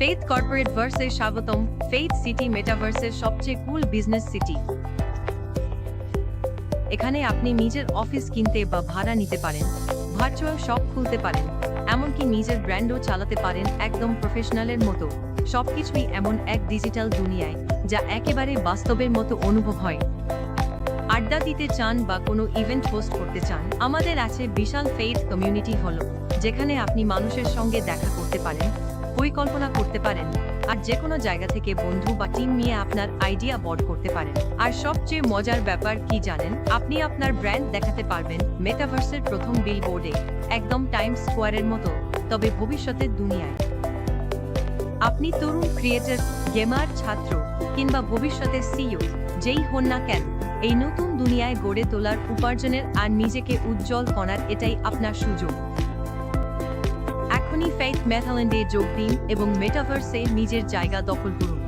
Faith corporate ভার্সে স্বাগতম faith city মেটাভার্সের সবচেয়ে কুল business city এখানে আপনি নিজের অফিস কিনতে বা ভাড়া নিতে পারেন ভার্চুয়াল শপ খুলতে পারেন, এমনকি নিজের ব্র্যান্ডও চালাতে পারেন একদম প্রফেশনালের মতো। সবকিছুই এমন এক ডিজিটাল দুনিয়ায়, যা একেবারে বাস্তবের মতো অনুভব হয়। আড্ডা দিতে চান বা কোনো ইভেন্ট হোস্ট করতে চান, আমাদের আছে বিশাল ফেথ কমিউনিটি হলো যেখানে আপনি মানুষের সঙ্গে দেখা করতে পারেন পরিকল্পনা করতে পারেন। আর যে কোনো জায়গা থেকে বন্ধু বা টিম নিয়ে আপনার আইডিয়া বর্ড করতে পারেন। আর সবচেয়ে মজার ব্যাপার কি জানেন? আপনি আপনার ব্র্যান্ড দেখাতে পারবেন মেটাভার্সের প্রথম বিলবোর্ডে একদম টাইম স্কোয়ারের মতো, তবে ভবিষ্যতের দুনিয়ায়। আপনি তরুণ ক্রিয়েটর গেমার ছাত্র, কিংবা ভবিষ্যতের সিইও যেই হন না কেন, এই নতুন দুনিয়ায় গড়ে তোলার উপার্জনের আর নিজেকে উজ্জ্বল করার এটাই আপনার সুযোগ। এখনই ফেইথ মেথাল্যান্ডে যোগ দিন এবং মেটাভার্সে নিজের জায়গা দখল করুন।